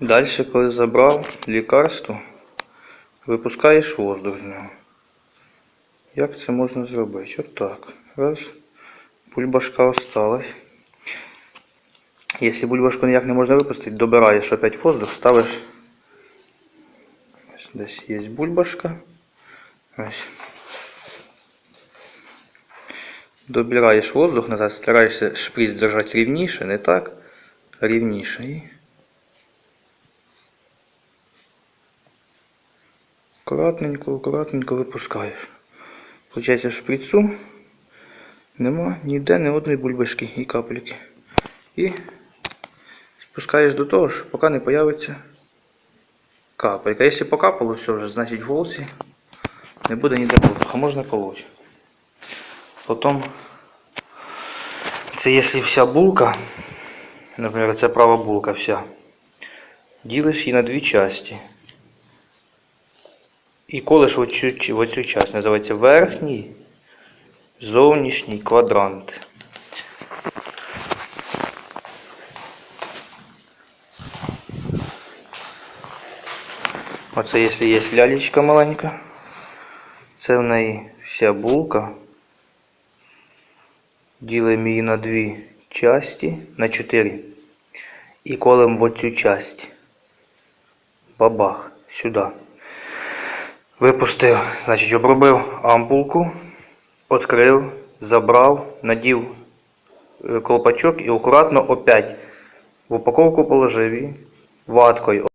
Далі, коли забрав лікарство, випускаєш воздух з нього. Як це можна зробити? Отак. Раз. Бульбашка осталась. Якщо бульбашку ніяк не можна випустити, добираєш опять воздух, ставиш. Ось десь є бульбашка. Ось. Добираєш воздух назад, стараєшся шприц держати рівніше, не так, рівніше. Акуратненько, акуратненько випускаєш. Получається, шприцу нема ніде ні одної бульбашки і капельки. І спускаєш до того ж, поки не появиться капелька. Якщо покапало все вже, значить в голці не буде ніде воздуха, можна колоть. Потім, це якщо вся булка, наприклад, це права булка вся, ділиш її на дві частини. І колиш в оцю, частину, називається верхній, зовнішній квадрант. Оце якщо є лялечка маленька, це в неї вся булка. Ділимо її на дві часті, на чотири. І колем в оцю часть. Бабах, сюди. Випустив, значить, обробив ампулку, відкрив, забрав, надів е, колпачок і акуратно опять в упаковку положив її ваткою.